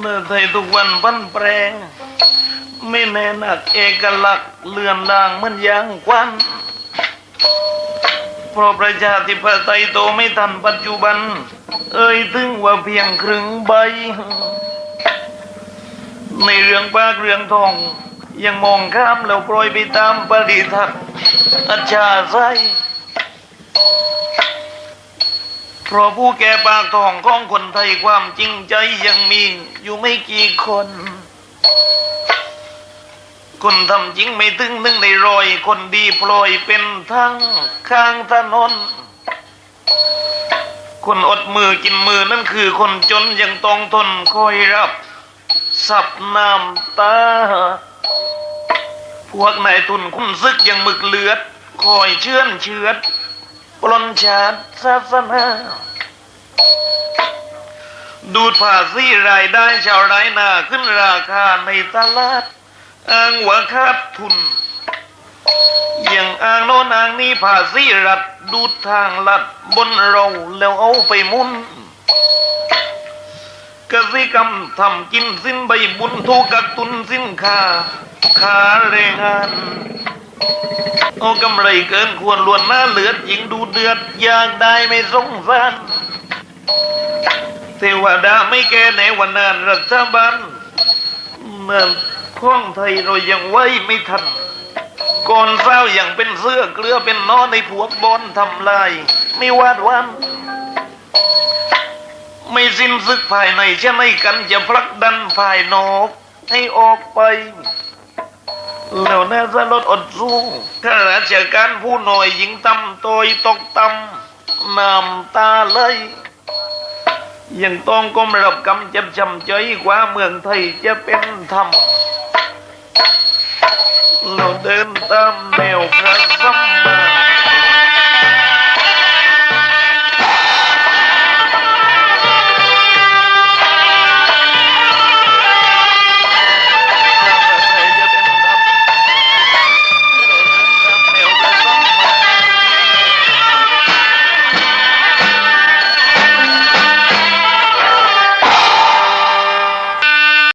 เมื่อไทยทุกวันพันแปรไม่แน่นักเอกลักษณ์เลื่อนลางมันยางควันเพราะประชาธิปไตยโตไม่ทันปัจจุบัน เอ่ยถึงว่าเพียงครึ่งใบ ในเรื่องปากเรื่องทอง ยังมองข้ามแล้วปล่อยไปตามปริทัศน์อาชาไซ เพราะผู้แก่ปากทองของคนไทยความจริงใจยังมีอยู่ไม่กี่คน คนทำจริงไม่ถึงหนึ่งในรอย คนดีปล่อยเป็นทั้งข้างถนน คนอดมือกินมือนั่นคือคนจนยังต้องทนคอยรับ สับน้ำตา พวกนายทุนคุณซึกยังหมึกเลือด คอยเชื่อนเชือดปลนชาติศาสนา ดูดภาษีรายได้ชาวไร่นาขึ้นราคาในตลาดอ้างว่าขาดทุน อย่างอ้างโน้นอ้างนี้ภาษีรัฐดูดทางลัดบนเราแล้วเอาไปมุนกสิกรรมทำกินสิ้นใบบุญถูกกักตุนสิ้นค้าขาแรงงานเอากำไรเกินควรล้วนหน้าเหลือดยิงดูเดือดอยากได้ไม่สงสาร เทวดาไม่แก่ในวันนั้นรัฐบาลเมื่อข้องไทยเรายังไว้ไม่ทันก่อนเศร้าอย่างเป็นเสื้อเกลือเป็นนอนในพวบอนทำลาย ไม่วาดวัน ไม่สิ้นซึกภายในใช่ไหมกันจะผลักดันภายนอก ให้ออกไปแล้วน่าจะลดอดสู้ข้าราชการผู้หน่อยหญิงตำโตยตกตำน้ำตาเลย ยังต้องก้มรับกำจับจำใจกว่าเมืองไทยจะเป็นธรรมเราเดินตามแนวพระสัมมา